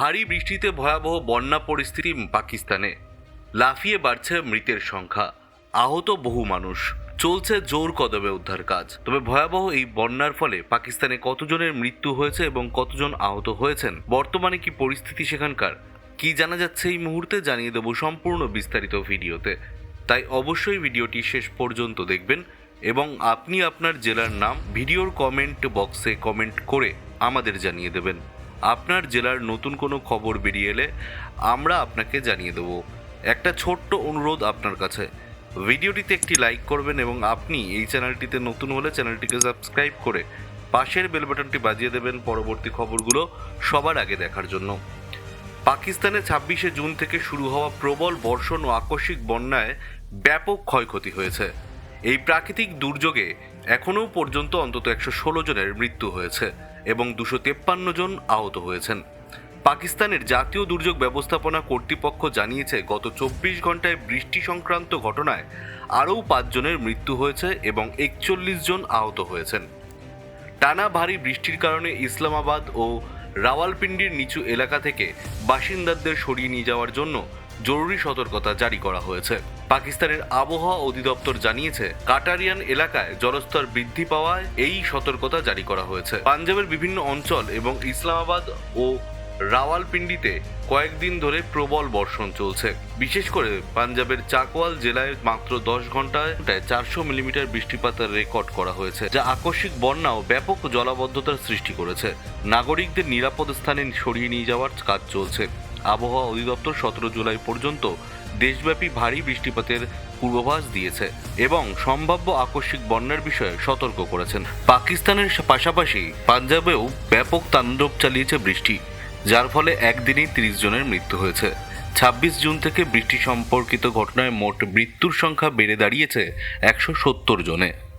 ভারী বৃষ্টিতে ভয়াবহ বন্যা পরিস্থিতি পাকিস্তানে। লাফিয়ে বাড়ছে মৃতের সংখ্যা। আহত বহু মানুষ। চলছে জোর কদমে উদ্ধার কাজ। তবে ভয়াবহ এই বন্যার ফলে পাকিস্তানে কতজনের মৃত্যু হয়েছে এবং কতজন আহত হয়েছেন? বর্তমানে কি পরিস্থিতি সেখানকার? কি জানা যাচ্ছে এই মুহূর্তে জানিয়ে দেব সম্পূর্ণ বিস্তারিত ভিডিওতে। তাই অবশ্যই ভিডিওটি শেষ পর্যন্ত দেখবেন এবং আপনি আপনার জেলার নাম, ভিডিওর কমেন্ট বক্সে কমেন্ট করে আমাদের জানিয়ে দেবেন। আপনার জেলার নতুন কোনো খবর বেরিয়ে এলে আমরা আপনাকে জানিয়ে দেব। একটা ছোট্ট অনুরোধ আপনার কাছে। ভিডিওটিতে একটি লাইক করবেন এবং আপনি এই চ্যানেলটিতে নতুন হলে চ্যানেলটিকে সাবস্ক্রাইব করে পাশের বেল বাটনটি বাজিয়ে দেবেন পরবর্তী খবরগুলো সবার আগে দেখার জন্য। পাকিস্তানে ছাব্বিশে জুন থেকে শুরু হওয়া প্রবল বর্ষণ ও আকস্মিক বন্যায় ব্যাপক ক্ষয়ক্ষতি হয়েছে। এই প্রাকৃতিক দুর্যোগে এখনও পর্যন্ত অন্তত একশো ষোলো জনের মৃত্যু হয়েছে। এবং দুশো তেপ্পান্ন জন আহত হয়েছেন। পাকিস্তানের জাতীয় দুর্যোগ ব্যবস্থাপনা কর্তৃপক্ষ জানিয়েছে, গত চব্বিশ ঘন্টায় বৃষ্টি সংক্রান্ত ঘটনায় আরও পাঁচজনের মৃত্যু হয়েছে এবং একচল্লিশ জন আহত হয়েছেন। টানা ভারী বৃষ্টির কারণে ইসলামাবাদ ও রাওয়ালপিন্ডির নিচু এলাকা থেকে বাসিন্দাদের সরিয়ে নিয়ে যাওয়ার জন্য জরুরি সতর্কতা জারি করা হয়েছে। পাকিস্তানের আবহাওয়া অধিদপ্তর জানিয়েছে, কাটারিয়ান এলাকায় জলস্তর বৃদ্ধি পাওয়ায় এই সতর্কতা জারি করা হয়েছে। পাঞ্জাবের বিভিন্ন অঞ্চল এবং ইসলামাবাদ ও রাওয়ালপিন্ডিতে কয়েকদিন ধরে প্রবল বর্ষণ চলছে। বিশেষ করে পাঞ্জাবের চাকওয়াল জেলায় মাত্র দশ ঘন্টায় চারশো মিলিমিটার বৃষ্টিপাতের রেকর্ড করা হয়েছে, যা আকস্মিক বন্যা ও ব্যাপক জলাবদ্ধতার সৃষ্টি করেছে। নাগরিকদের নিরাপদ স্থানে সরিয়ে নিয়ে যাওয়ার কাজ চলছে। আবহাওয়া অধিদপ্তর সতেরো জুলাই পর্যন্ত দেশব্যাপী ভারী বৃষ্টিপাতের পূর্বাভাস দিয়েছে এবং সম্ভাব্য আকস্মিক বন্যার বিষয়ে সতর্ক করেছেন। পাকিস্তানের পাশাপাশি পাঞ্জাবেও ব্যাপক তাণ্ডব চালিয়েছে বৃষ্টি, যার ফলে একদিনেই তিরিশ জনের মৃত্যু হয়েছে। ছাব্বিশ জুন থেকে বৃষ্টি সম্পর্কিত ঘটনায় মোট মৃত্যুর সংখ্যা বেড়ে দাঁড়িয়েছে একশো সত্তর জনে।